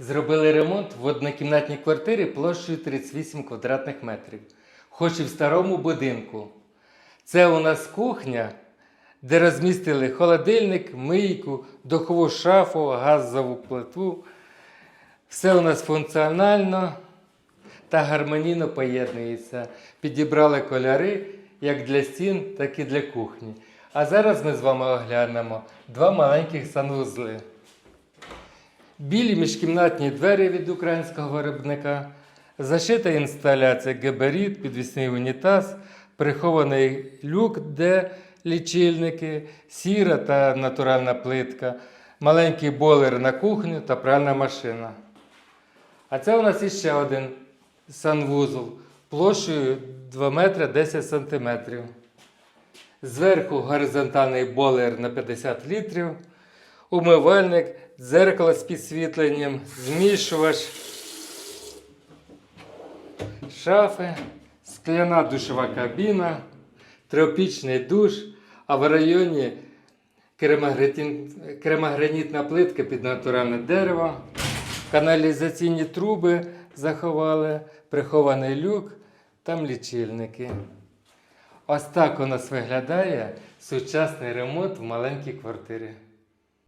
Зробили ремонт в однокімнатній квартирі площею 38 квадратних метрів, хоч і в старому будинку. Це у нас кухня, де розмістили холодильник, мийку, духову шафу, газову плиту. Все у нас функціонально та гармонійно поєднується. Підібрали кольори як для стін, так і для кухні. А зараз ми з вами оглянемо два маленьких санвузли. Білі міжкімнатні двері від українського виробника, зашита інсталяція габарит, підвісний унітаз, прихований люк, де лічильники, сіра та натуральна плитка, маленький бойлер на кухню та пральна машина. А це у нас іще один санвузол площею 2 метри 10 сантиметрів. Зверху горизонтальний бойлер на 50 літрів, умивальник, дзеркало з підсвітленням, змішувач, шафи, скляна душова кабіна, тропічний душ, а в районі кремогранітн- кремогранітна плитка під натуральне дерево, каналізаційні труби заховали, прихований люк, там лічильники. Ось так у нас виглядає сучасний ремонт в маленькій квартирі.